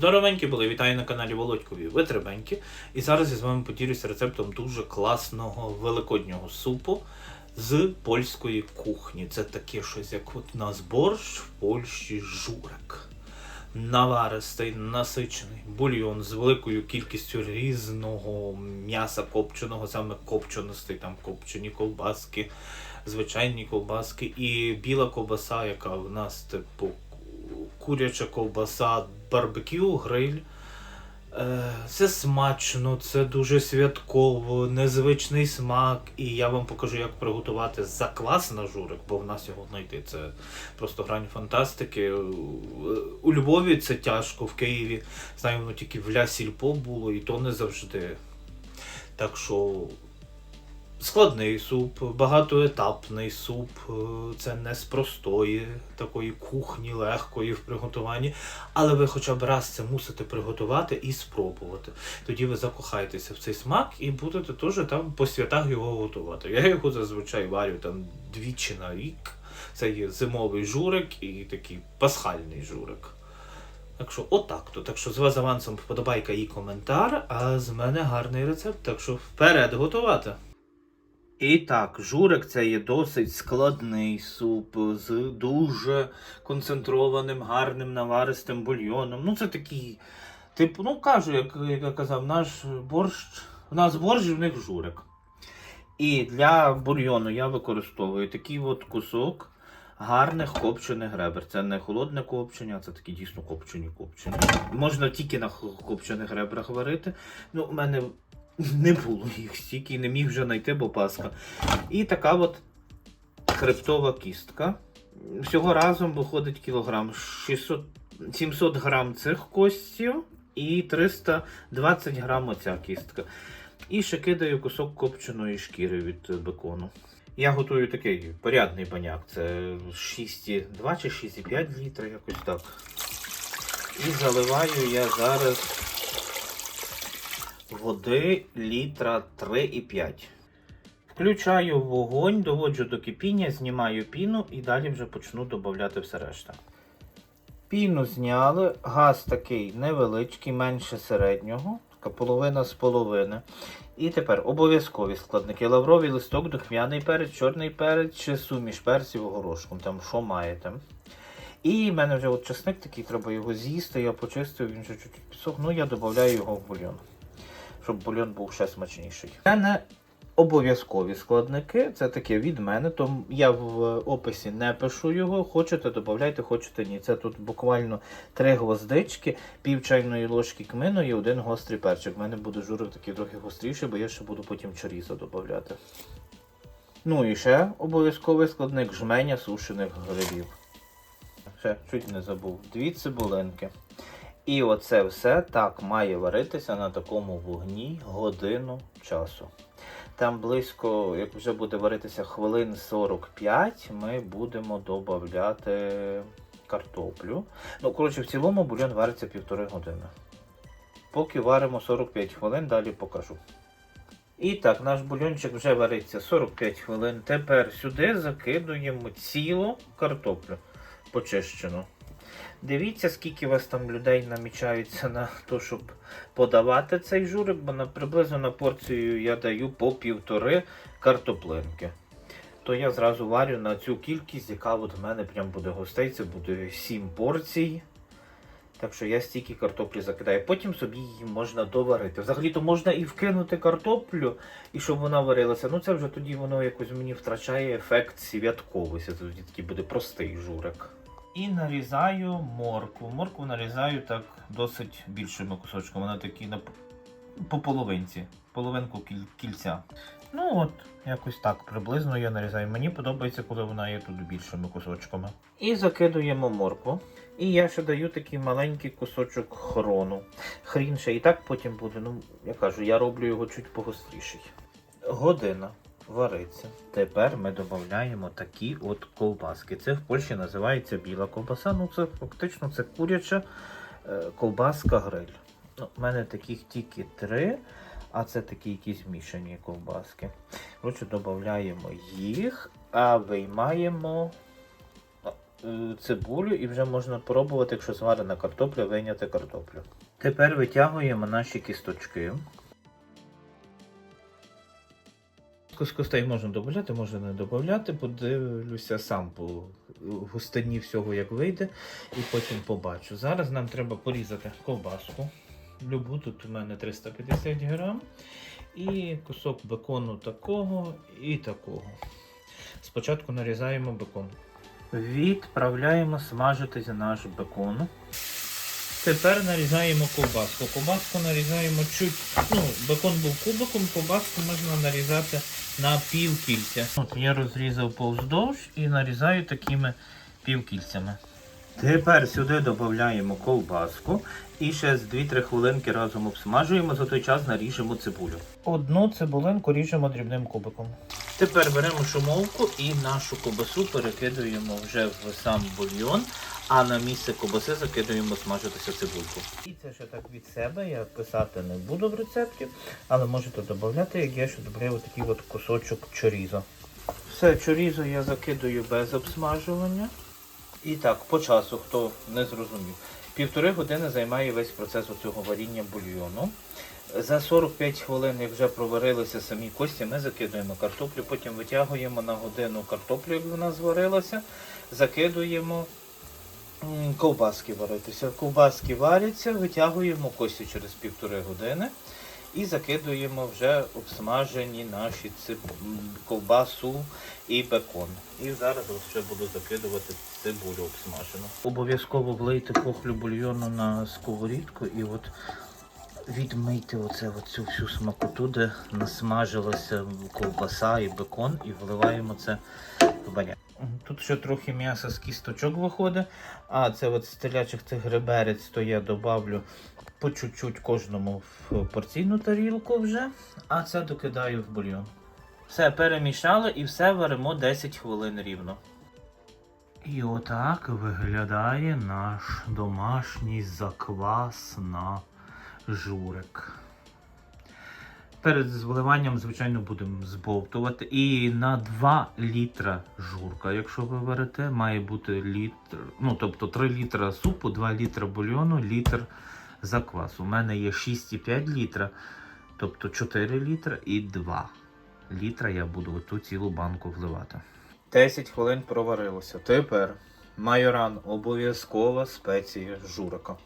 Здоровенькі були, вітаю на каналі Володькові Витребеньки. І зараз я з вами поділюся рецептом дуже класного великоднього супу з польської кухні. Це таке щось, як от у борщ в Польщі журик. Наваристий, насичений бульйон з великою кількістю різного м'яса копченого, саме копченостей, там копчені ковбаски, звичайні ковбаски і біла ковбаса, яка в нас типу куряча ковбаса, барбекю, гриль. Е, Це смачно, це дуже святково, незвичний смак. І я вам покажу, як приготувати заквас на журик, бо в нас його знайти. Це просто грань фантастики. У Львові це тяжко, в Києві. Знаю, воно тільки в Ля Сільпо було, і то не завжди. Так що складний суп, багатоетапний суп. е, Це не з простої такої кухні, легкої в приготуванні. Але ви хоча б раз це мусите приготувати і спробувати. Тоді ви закохаєтеся в цей смак і будете теж там по святах його готувати. Я його зазвичай варю там двічі на рік. Це є зимовий журик і такий пасхальний журик. Так що отак то. Так що з вас авансом вподобайка і коментар, а з мене гарний рецепт. Так що вперед готувати. І так, журик це є досить складний суп з дуже концентрованим, гарним наваристим бульйоном. Ну, це такий, типу, ну кажу, як, я казав, наш борщ, у нас борщ, в них журик. І для бульйону я використовую такий от кусок гарних копчених ребер. Це не холодне копчення, це такі дійсно копчені копчені. Можна тільки на копчених ребрах варити. Ну, у мене не було їх стільки, не міг вже знайти, бо паска. І така от хребтова кістка. Всього разом виходить кілограм 600, 700 грам цих костів і 320 грам оця кістка. І ще кидаю кусок копченої шкіри від бекону. Я готую такий порядний баняк. Це 6,2 чи 6,5 літра, якось так. І заливаю я зараз води літра 3,5. Включаю вогонь, доводжу до кипіння, знімаю піну і далі вже почну додати все решта. Піну зняли, газ такий невеличкий, менше середнього, така половина з половини. І тепер обов'язкові складники. Лавровий листок, духмяний перець, чорний перець чи суміш перців горошком, там що маєте. І в мене вже от чесник такий, треба його з'їсти, я почистив, він вже чуть-чуть підсох, ну я додаю його в бульйон, щоб бульйон був ще смачніший. Це не обов'язкові складники, це таке від мене, тому я в описі не пишу його, хочете додавайте, хочете ні. Це тут буквально три гвоздички, пів чайної ложки кмину і один гострий перчик. У мене буде журик такий трохи гостріший, бо я ще буду потім чорізо додавати. Ну і ще обов'язковий складник жменя сушених грибів. Ще чуть не забув. Дві цибулинки. І оце все так має варитися на такому вогні годину часу. Там близько, як вже буде варитися хвилин 45, ми будемо додати картоплю. Ну, коротше, в цілому бульйон вариться півтори години. Поки варимо 45 хвилин, далі покажу. І так, наш бульйончик вже вариться 45 хвилин. Тепер сюди закидуємо цілу картоплю почищену. Дивіться, скільки у вас там людей намічаються на те, щоб подавати цей журик, бо на, приблизно на порцію я даю по півтори картоплинки. То я зразу варю на цю кількість, яка от в мене прям буде гостей, це буде 7 порцій. Так що я стільки картоплі закидаю. Потім собі її можна доварити. Взагалі-то можна і вкинути картоплю, і щоб вона варилася. Ну це вже тоді воно якось мені втрачає ефект святковості. Це тоді такий буде простий журик. І нарізаю моркву. Моркву нарізаю так досить більшими кусочками. Вона такі на по половинці, половинку кіль- кільця. Ну от, якось так приблизно я нарізаю. Мені подобається, коли вона є тут більшими кусочками. І закидуємо моркву. І я ще даю такий маленький кусочок хрону. Хрін ще і так потім буде. Ну, я кажу, я роблю його чуть погостріший. Година вариться. Тепер ми додаємо такі от ковбаски. Це в Польщі називається біла ковбаса. Ну це фактично це куряча е, ковбаска гриль. Ну, У мене таких тільки три, а це такі якісь мішані ковбаски. Коротше, додаємо їх, а виймаємо. ну, е, цибулю і вже можна пробувати, якщо зварена картопля, вийняти картоплю. Тепер витягуємо наші кісточки. Костей можна додати, можна не додати, подивлюся сам по густині всього, як вийде, і потім побачу. Зараз нам треба порізати ковбаску. Любу, тут у мене 350 грам. І кусок бекону такого і такого. Спочатку нарізаємо бекон. Відправляємо смажитись наш бекон. Тепер нарізаємо ковбаску. Ковбаску нарізаємо чуть. Ну, бекон був кубиком, ковбаску можна нарізати на півкільця. От я розрізав повздовж і нарізаю такими півкільцями. Тепер сюди додаємо ковбаску і ще з 2-3 хвилинки разом обсмажуємо, за той час наріжемо цибулю. Одну цибулинку ріжемо дрібним кубиком. Тепер беремо шумовку і нашу ковбасу перекидуємо вже в сам бульйон, а на місце ковбаси закидуємо смажитися цибульку. І це ще так від себе, я писати не буду в рецепті, але можете додати, як я ще додаю такий от кусочок чорізо. Все, чорізо я закидую без обсмажування. І так, по часу, хто не зрозумів. Півтори години займає весь процес цього варіння бульйону. За 45 хвилин, як вже проварилися самі кості, ми закидуємо картоплю, потім витягуємо на годину картоплю, як вона зварилася, закидуємо ковбаски варитися. Ковбаски варяться, витягуємо кості через півтори години і закидуємо вже обсмажені наші циб... ковбасу і бекон. І зараз ще буду закидувати цибулю обсмажену. Обов'язково влийте похлю бульйону на сковорідку і от відмийте оце, оцю всю смакоту, де насмажилася ковбаса і бекон, і вливаємо це в баняк. Тут ще трохи м'яса з кісточок виходить, а це от з телячих цих греберець, то я добавлю по чуть-чуть кожному в порційну тарілку вже, а це докидаю в бульйон. Все перемішали і все варимо 10 хвилин рівно. І отак виглядає наш домашній заквас на журик. Перед зливанням, звичайно, будемо збовтувати. І на 2 літра журка, якщо ви варите, має бути літр, ну тобто 3 літра супу, 2 літра бульйону, літр заквасу. У мене є 6,5 літра, тобто 4 літра і 2 літра я буду ту цілу банку вливати. 10 хвилин проварилося. Тепер майоран обов'язкова спеція журика.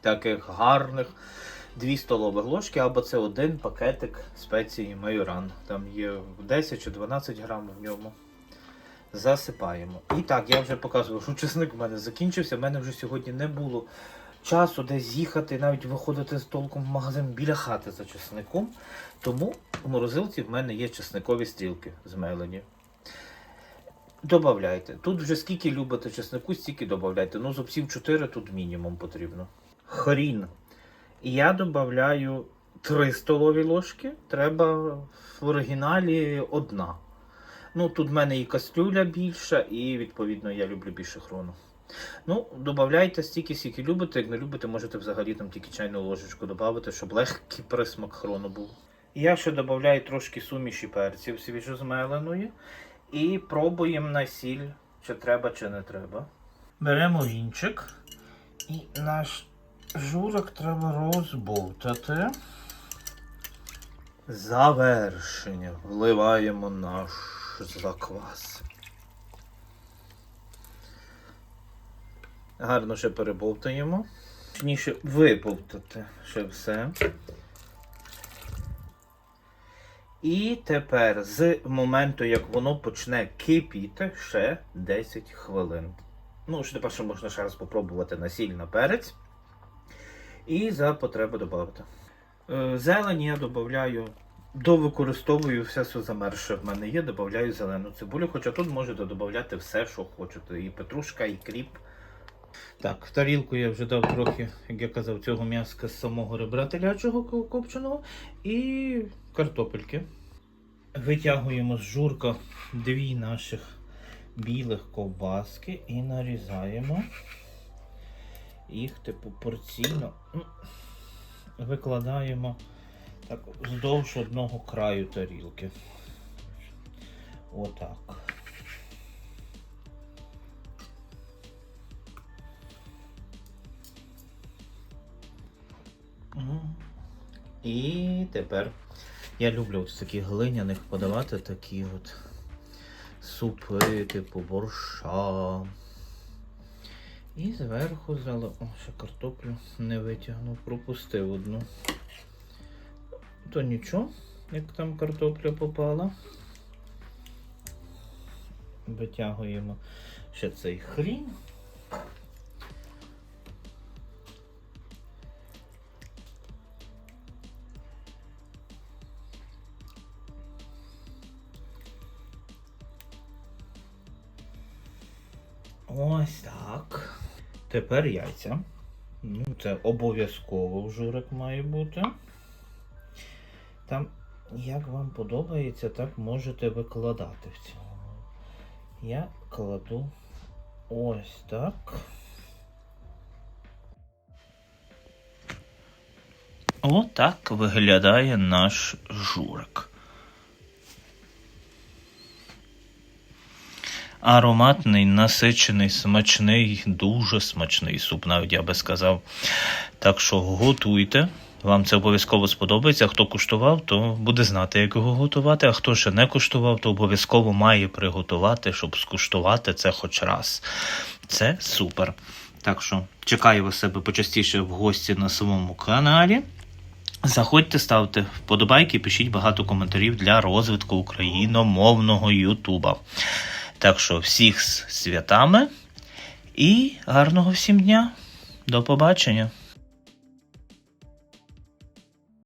Таких гарних 2 столових ложки, або це один пакетик спеції майоран. Там є 10 чи 12 грам в ньому. Засипаємо. І так, я вже показував, що чесник в мене закінчився. В мене вже сьогодні не було часу десь їхати, навіть виходити з толком в магазин біля хати за чесником. Тому у морозилці в мене є чесникові стрілки змелені. Добавляйте. Тут вже скільки любите чеснику, стільки додавайте. Ну, зовсім 4 тут мінімум потрібно. Хрін. Я додаю 3 столові ложки. Треба в оригіналі одна. Ну, тут в мене і кастрюля більша, і відповідно я люблю більше хрону. Ну, додавайте стільки, скільки любите. Як не любите, можете взагалі там тільки чайну ложечку додати, щоб легкий присмак хрону був. Я ще додаю трошки суміші перців свіжозмеленої. І пробуємо на сіль, чи треба, чи не треба. Беремо вінчик. І наш журок треба розбовтати. Завершення. Вливаємо наш заквас. Гарно ще перебовтаємо. Точніше вибовтати ще все. І тепер з моменту, як воно почне кипіти, ще 10 хвилин. Ну, що тепер ще можна ще раз спробувати на сіль на перець. І за потреби додати. Е, Зелень я додаю, довикористовую все, що замерше в мене є, додаю зелену цибулю, хоча тут можете додати все, що хочете. І петрушка, і кріп. Так, в тарілку я вже дав трохи, як я казав, цього м'яска з самого ребра телячого копченого і картопельки. Витягуємо з журка дві наших білих ковбаски і нарізаємо їх типу порційно ну, викладаємо так вздовж одного краю тарілки. Отак. І тепер я люблю ось таких глиняних подавати такі от супи, типу борща. І зверху зали... О, ще картоплю не витягнув, пропустив одну. То нічого, як там картопля попала. Витягуємо ще цей хрін. Ось так. Тепер яйця. Ну, це обов'язково журик має бути. Там, як вам подобається, так можете викладати в цьому. Я кладу ось так. Отак виглядає наш журик. Ароматний, насичений, смачний, дуже смачний суп, навіть я би сказав. Так що готуйте. Вам це обов'язково сподобається. Хто куштував, то буде знати, як його готувати. А хто ще не куштував, то обов'язково має приготувати, щоб скуштувати це хоч раз. Це супер. Так що чекаю вас себе почастіше в гості на своєму каналі. Заходьте, ставте вподобайки, пишіть багато коментарів для розвитку україномовного Ютуба. Так що всіх з святами і гарного всім дня. До побачення!